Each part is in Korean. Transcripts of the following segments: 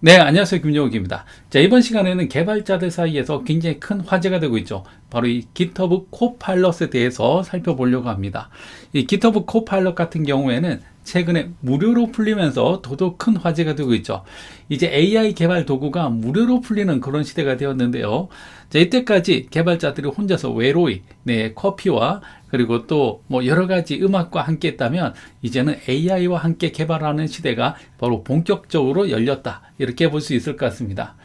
네, 안녕하세요. 김용욱입니다. 자, 이번 시간에는 개발자들 사이에서 굉장히 큰 화제가 되고 있죠. 바로 이 GitHub 코파일럿에 대해서 살펴보려고 합니다. 이 GitHub 코파일럿 같은 경우에는 최근에 무료로 풀리면서 더더욱 큰 화제가 되고 있죠. 이제 AI 개발 도구가 무료로 풀리는 그런 시대가 되었는데요. 자, 이때까지 개발자들이 혼자서 외로이, 네, 커피와 그리고 또 뭐 여러 가지 음악과 함께 했다면 이제는 AI와 함께 개발하는 시대가 바로 본격적으로 열렸다. 이렇게 볼 수 있을 것 같습니다.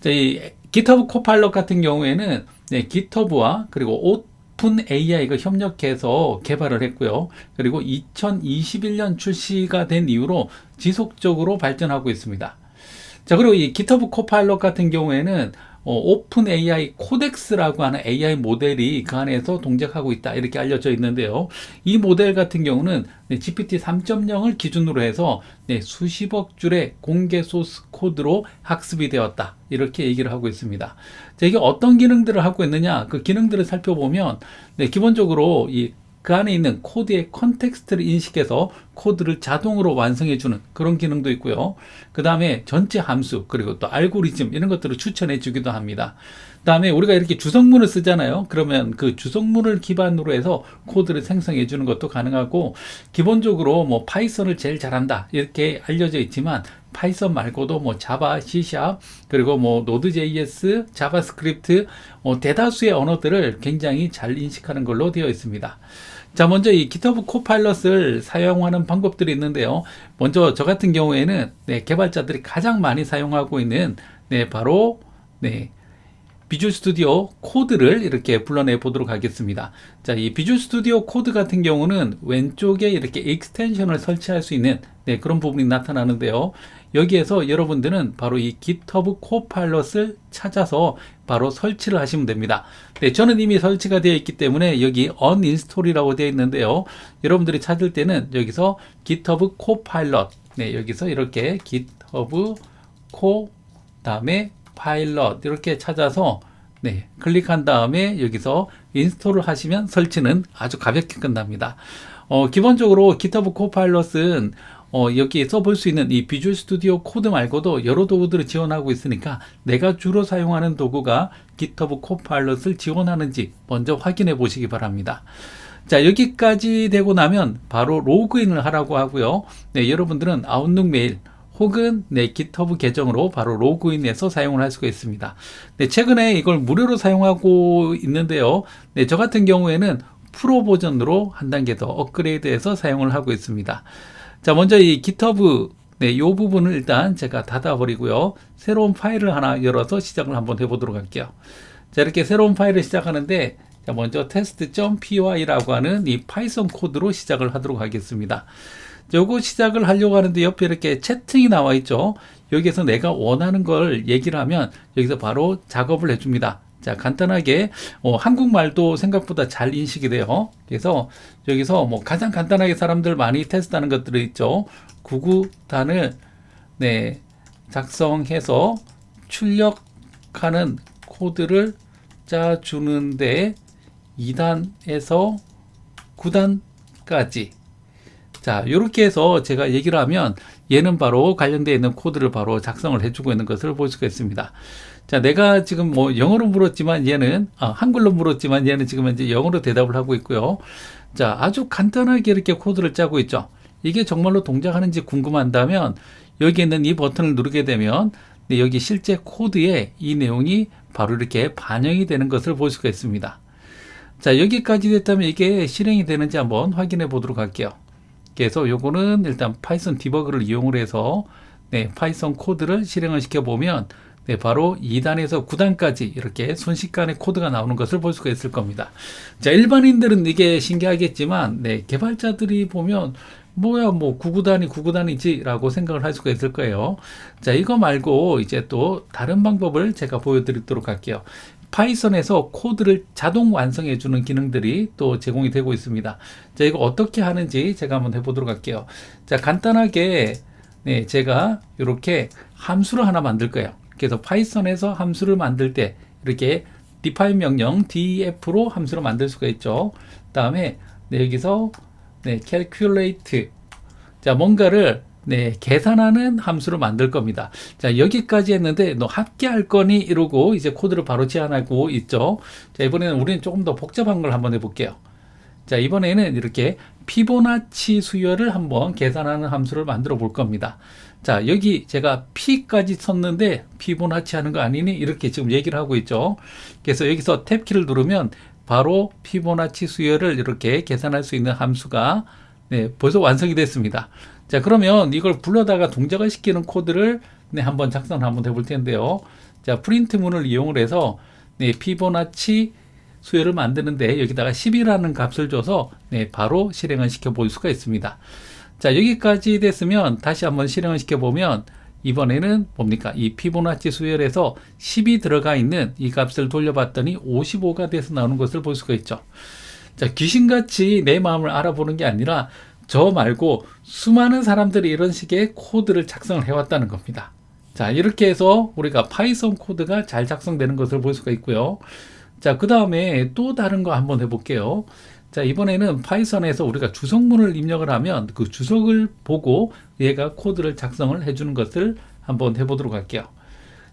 자, 이 GitHub 코파일럿 같은 경우에는 네, GitHub와 그리고 오픈 AI가 협력해서 개발을 했고요. 그리고 2021년 출시가 된 이후로 지속적으로 발전하고 있습니다. 자, 그리고 이 GitHub 코파일럿 같은 경우에는 어, 오픈 AI 코덱스라고 하는 AI 모델이 그 안에서 동작하고 있다 이렇게 알려져 있는데요. 이 모델 같은 경우는 네, GPT 3.0을 기준으로 해서 네, 수십억 줄의 공개 소스 코드로 학습이 되었다 이렇게 얘기를 하고 있습니다. 자, 이게 어떤 기능들을 하고 있느냐 그 기능들을 살펴보면 네, 기본적으로 이 그 안에 있는 코드의 컨텍스트를 인식해서 코드를 자동으로 완성해주는 그런 기능도 있고요. 그 다음에 전체 함수, 그리고 또 알고리즘, 이런 것들을 추천해 주기도 합니다. 그 다음에 우리가 이렇게 주성문을 쓰잖아요. 그러면 그 주성문을 기반으로 해서 코드를 생성해 주는 것도 가능하고, 기본적으로 뭐 파이썬을 제일 잘한다. 이렇게 알려져 있지만, 파이썬 말고도 뭐 자바, C샵, 그리고 뭐 노드.js, 자바스크립트, 뭐 대다수의 언어들을 굉장히 잘 인식하는 걸로 되어 있습니다. 자, 먼저 이 GitHub 코파일럿을 사용하는 방법들이 있는데요. 먼저 저 같은 경우에는 네, 개발자들이 가장 많이 사용하고 있는 네, 바로 네, 비주얼 스튜디오 코드를 이렇게 불러내 보도록 하겠습니다. 자, 이 비주얼 스튜디오 코드 같은 경우는 왼쪽에 이렇게 익스텐션을 설치할 수 있는 네, 그런 부분이 나타나는데요. 여기에서 여러분들은 바로 이 GitHub 코파일럿을 찾아서 바로 설치를 하시면 됩니다. 네, 저는 이미 설치가 되어 있기 때문에 여기 uninstall이라고 되어 있는데요. 여러분들이 찾을 때는 여기서 GitHub 코파일럿 네, 여기서 이렇게 GitHub 코 다음에 파일럿 이렇게 찾아서 네, 클릭한 다음에 여기서 인스톨을 하시면 설치는 아주 가볍게 끝납니다. 어, 기본적으로 GitHub 코파일럿은 어, 여기에 써볼 수 있는 이 비주얼 스튜디오 코드 말고도 여러 도구들을 지원하고 있으니까 내가 주로 사용하는 도구가 GitHub 코파일럿을 지원하는지 먼저 확인해 보시기 바랍니다. 자, 여기까지 되고 나면 바로 로그인을 하라고 하고요. 네, 여러분들은 아웃룩 메일 혹은 네, GitHub 계정으로 바로 로그인해서 사용을 할 수가 있습니다. 네, 최근에 이걸 무료로 사용하고 있는데요. 네, 저 같은 경우에는 프로 버전으로 한 단계 더 업그레이드해서 사용을 하고 있습니다. 자, 먼저 이 GitHub 네, 이 부분을 일단 제가 닫아버리고요. 새로운 파일을 하나 열어서 시작을 한번 해보도록 할게요. 자, 이렇게 새로운 파일을 시작하는데, 자, 먼저 test.py라고 하는 이 파이썬 코드로 시작을 하도록 하겠습니다. 요거 시작을 하려고 하는데 옆에 이렇게 채팅이 나와 있죠. 여기에서 내가 원하는 걸 얘기를 하면 여기서 바로 작업을 해줍니다. 자, 간단하게, 어, 한국말도 생각보다 잘 인식이 돼요. 그래서 여기서 뭐 가장 간단하게 사람들 많이 테스트하는 것들이 있죠. 구구단을, 네, 작성해서 출력하는 코드를 짜 주는데 2단에서 9단까지 자, 이렇게 해서 제가 얘기를 하면 얘는 바로 관련되어 있는 코드를 바로 작성을 해주고 있는 것을 볼 수가 있습니다. 자, 내가 지금 뭐 영어로 물었지만 얘는, 아, 한글로 물었지만 얘는 지금 이제 영어로 대답을 하고 있고요. 자, 아주 간단하게 이렇게 코드를 짜고 있죠. 이게 정말로 동작하는지 궁금한다면 여기 있는 이 버튼을 누르게 되면 네, 여기 실제 코드에 이 내용이 바로 이렇게 반영이 되는 것을 볼 수가 있습니다. 자, 여기까지 됐다면 이게 실행이 되는지 한번 확인해 보도록 할게요. 그래서 요거는 일단 파이썬 디버그를 이용을 해서 네, 파이썬 코드를 실행을 시켜 보면 네, 바로 2단에서 9단까지 이렇게 순식간에 코드가 나오는 것을 볼 수가 있을 겁니다. 자, 일반인들은 이게 신기하겠지만, 네, 개발자들이 보면, 뭐야, 뭐, 99단이 99단이지, 라고 생각을 할 수가 있을 거예요. 자, 이거 말고, 이제 또 다른 방법을 제가 보여드리도록 할게요. 파이썬에서 코드를 자동 완성해 주는 기능들이 또 제공이 되고 있습니다. 자, 이거 어떻게 하는지 제가 한번 해 보도록 할게요. 자, 간단하게, 네, 제가 이렇게 함수를 하나 만들 거예요. 그래서 파이썬에서 함수를 만들 때 이렇게 define 명령 def로 함수로 만들 수가 있죠. 다음에 네, 여기서 네, calculate 자 뭔가를 네, 계산하는 함수로 만들 겁니다. 자, 여기까지 했는데 너 합계할 거니 이러고 이제 코드를 바로 제안하고 있죠. 자, 이번에는 우리는 조금 더 복잡한 걸 한번 해 볼게요. 자, 이번에는 이렇게 피보나치 수열을 한번 계산하는 함수를 만들어 볼 겁니다. 자, 여기 제가 P까지 썼는데 피보나치 하는 거 아니니? 이렇게 지금 얘기를 하고 있죠. 그래서 여기서 탭키를 누르면 바로 피보나치 수열을 이렇게 계산할 수 있는 함수가 네, 벌써 완성이 됐습니다. 자, 그러면 이걸 불러다가 동작을 시키는 코드를 네, 한번 작성을 한번 해볼 텐데요. 자, 프린트 문을 이용을 해서 네, 피보나치 수열을 만드는데 여기다가 10이라는 값을 줘서 네, 바로 실행을 시켜 볼 수가 있습니다. 자, 여기까지 됐으면 다시 한번 실행을 시켜 보면 이번에는 뭡니까? 이 피보나치 수열에서 10이 들어가 있는 이 값을 돌려봤더니 55가 돼서 나오는 것을 볼 수가 있죠. 자, 귀신같이 내 마음을 알아보는 게 아니라 저 말고 수많은 사람들이 이런 식의 코드를 작성을 해왔다는 겁니다. 자, 이렇게 해서 우리가 파이썬 코드가 잘 작성되는 것을 볼 수가 있고요. 자, 그 다음에 또 다른 거 한번 해볼게요. 자, 이번에는 파이썬에서 우리가 주석문을 입력을 하면 그 주석을 보고 얘가 코드를 작성을 해주는 것을 한번 해보도록 할게요.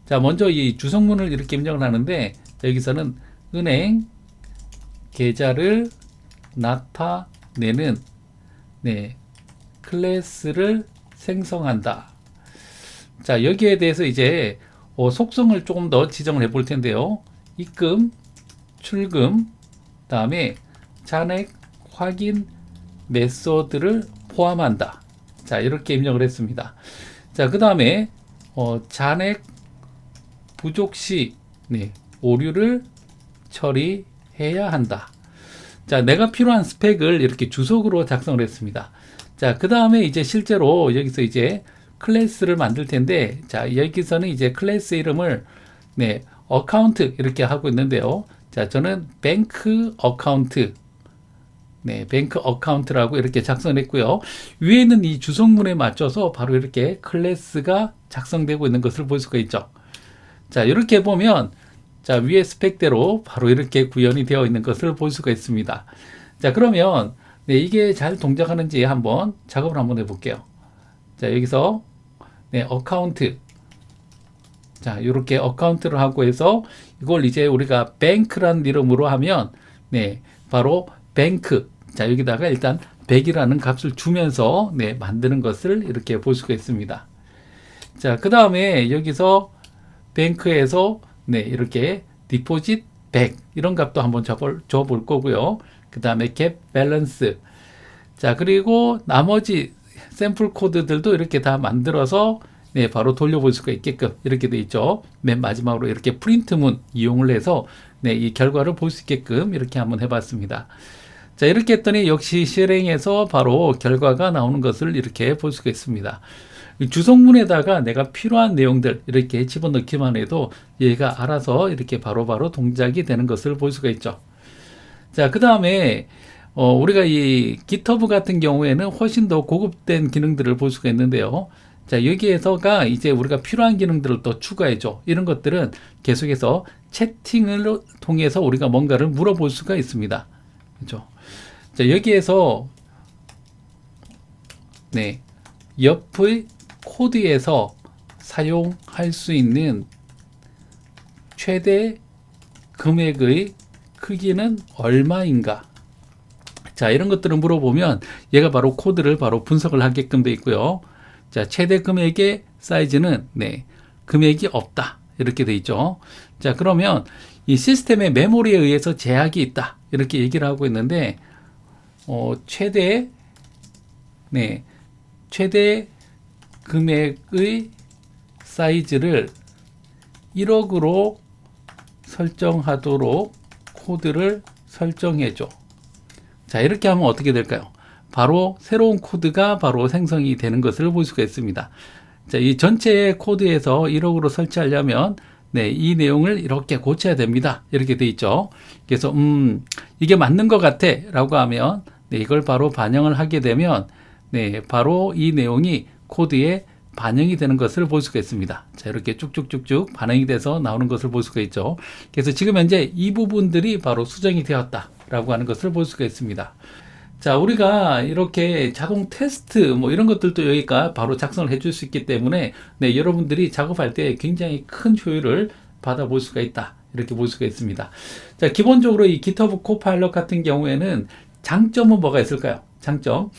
자, 먼저 이 주석문을 이렇게 입력을 하는데 여기서는 은행 계좌를 나타내는 네, 클래스를 생성한다. 자, 여기에 대해서 이제 어, 속성을 조금 더 지정을 해 볼 텐데요. 입금, 출금, 다음에 잔액 확인 메소드를 포함한다. 자, 이렇게 입력을 했습니다. 자, 그 다음에 어, 잔액 부족 시 네, 오류를 처리해야 한다. 자, 내가 필요한 스펙을 이렇게 주석으로 작성을 했습니다. 자, 그 다음에 이제 실제로 여기서 이제 클래스를 만들 텐데, 자, 여기서는 이제 클래스 이름을, 네, 어카운트 이렇게 하고 있는데요. 자, 저는 뱅크 어카운트, 네, 뱅크 어카운트라고 이렇게 작성했고요. 위에 있는 이 주석문에 맞춰서 바로 이렇게 클래스가 작성되고 있는 것을 볼 수가 있죠. 자, 이렇게 보면 자, 위에 스펙대로 바로 이렇게 구현이 되어 있는 것을 볼 수가 있습니다. 자, 그러면 네, 이게 잘 동작하는지 한번 작업을 한번 해 볼게요. 자, 여기서 네, 어카운트 자, 이렇게 어카운트를 하고 해서 이걸 이제 우리가 뱅크라는 이름으로 하면 네, 바로 뱅크 자, 여기다가 일단 100이라는 값을 주면서 네, 만드는 것을 이렇게 볼 수가 있습니다. 자, 그 다음에 여기서 뱅크에서 네, 이렇게 디포짓 100 이런 값도 한번 줘볼, 줘볼 거고요. 그 다음에 갭 밸런스 자 그리고 나머지 샘플 코드들도 이렇게 다 만들어서 네, 바로 돌려볼 수가 있게끔 이렇게 돼 있죠. 맨 마지막으로 이렇게 프린트문 이용을 해서 네, 이 결과를 볼 수 있게끔 이렇게 한번 해봤습니다. 자, 이렇게 했더니 역시 실행해서 바로 결과가 나오는 것을 이렇게 볼 수가 있습니다. 주석문에다가 내가 필요한 내용들 이렇게 집어넣기만 해도 얘가 알아서 이렇게 바로바로 바로 동작이 되는 것을 볼 수가 있죠. 자, 그 다음에 어, 우리가 이 GitHub 같은 경우에는 훨씬 더 고급된 기능들을 볼 수가 있는데요. 자, 여기에서가 이제 우리가 필요한 기능들을 또 추가해줘. 이런 것들은 계속해서 채팅을 통해서 우리가 뭔가를 물어볼 수가 있습니다. 그죠? 자, 여기에서, 네, 옆의 코드에서 사용할 수 있는 최대 금액의 크기는 얼마인가? 자, 이런 것들을 물어보면 얘가 바로 코드를 바로 분석을 하게끔 돼 있고요. 자, 최대 금액의 사이즈는 네, 금액이 없다. 이렇게 돼 있죠. 자, 그러면 이 시스템의 메모리에 의해서 제약이 있다. 이렇게 얘기를 하고 있는데 어, 최대 네, 최대 금액의 사이즈를 1억으로 설정하도록 코드를 설정해 줘. 자, 이렇게 하면 어떻게 될까요? 바로 새로운 코드가 바로 생성이 되는 것을 볼 수가 있습니다. 자, 이 전체 코드에서 1억으로 설치하려면 네, 이 내용을 이렇게 고쳐야 됩니다. 이렇게 돼 있죠. 그래서 음, 이게 맞는 것 같아라고 하면 네, 이걸 바로 반영을 하게 되면 네, 바로 이 내용이 코드에 반영이 되는 것을 볼 수가 있습니다. 자, 이렇게 쭉쭉쭉쭉 반영이 돼서 나오는 것을 볼 수가 있죠. 그래서 지금 현재 이 부분들이 바로 수정이 되었다라고 하는 것을 볼 수가 있습니다. 자, 우리가 이렇게 자동 테스트 뭐 이런 것들도 여기가 바로 작성을 해줄 수 있기 때문에 네, 여러분들이 작업할 때 굉장히 큰 효율을 받아볼 수가 있다. 이렇게 볼 수가 있습니다. 자, 기본적으로 이 GitHub 코파일럿 같은 경우에는 장점은 뭐가 있을까요? 장점.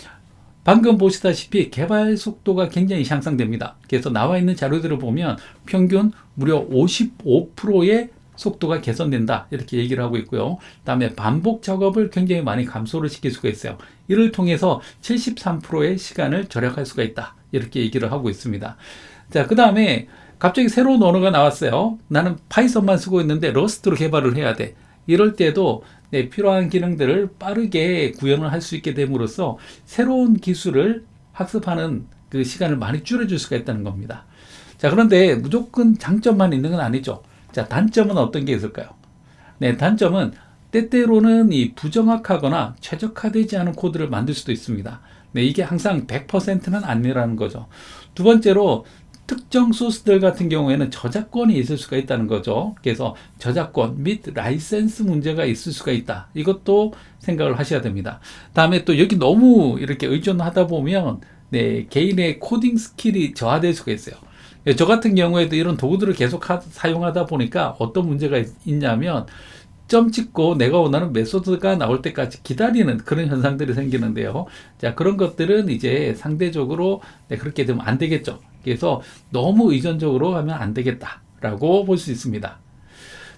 방금 보시다시피 개발 속도가 굉장히 향상됩니다. 그래서 나와 있는 자료들을 보면 평균 무려 55%의 속도가 개선된다 이렇게 얘기를 하고 있고요. 그다음에 반복 작업을 굉장히 많이 감소를 시킬 수가 있어요. 이를 통해서 73%의 시간을 절약할 수가 있다 이렇게 얘기를 하고 있습니다. 자, 그다음에 갑자기 새로운 언어가 나왔어요. 나는 파이썬만 쓰고 있는데 러스트로 개발을 해야 돼. 이럴 때도 네, 필요한 기능들을 빠르게 구현을 할 수 있게 됨으로써 새로운 기술을 학습하는 그 시간을 많이 줄여줄 수가 있다는 겁니다. 자, 그런데 무조건 장점만 있는 건 아니죠. 자, 단점은 어떤 게 있을까요? 네, 단점은 때때로는 이 부정확하거나 최적화되지 않은 코드를 만들 수도 있습니다. 네, 이게 항상 100%는 아니라는 거죠. 두 번째로 특정 소스들 같은 경우에는 저작권이 있을 수가 있다는 거죠. 그래서 저작권 및 라이센스 문제가 있을 수가 있다. 이것도 생각을 하셔야 됩니다. 다음에 또 여기 너무 이렇게 의존하다 보면 네, 개인의 코딩 스킬이 저하될 수가 있어요. 예, 저 같은 경우에도 이런 도구들을 계속 하, 사용하다 보니까 어떤 문제가 있, 있냐면 점 찍고 내가 원하는 메소드가 나올 때까지 기다리는 그런 현상들이 생기는데요. 자, 그런 것들은 이제 상대적으로 네, 그렇게 되면 안 되겠죠. 그래서 너무 의존적으로 하면 안 되겠다라고 볼 수 있습니다.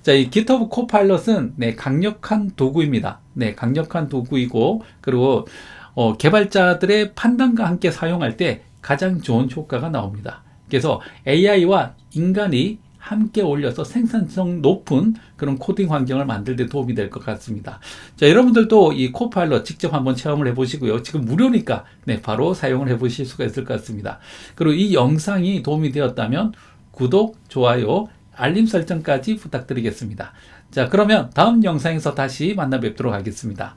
자, 이 GitHub Copilot은 네, 강력한 도구입니다. 네, 강력한 도구이고 그리고 어, 개발자들의 판단과 함께 사용할 때 가장 좋은 효과가 나옵니다. 그래서 AI와 인간이 함께 올려서 생산성 높은 그런 코딩 환경을 만들 데 도움이 될 것 같습니다. 자, 여러분들도 이 코파일럿 직접 한번 체험을 해 보시고요. 지금 무료니까 네, 바로 사용을 해 보실 수가 있을 것 같습니다. 그리고 이 영상이 도움이 되었다면 구독, 좋아요, 알림 설정까지 부탁드리겠습니다. 자, 그러면 다음 영상에서 다시 만나 뵙도록 하겠습니다.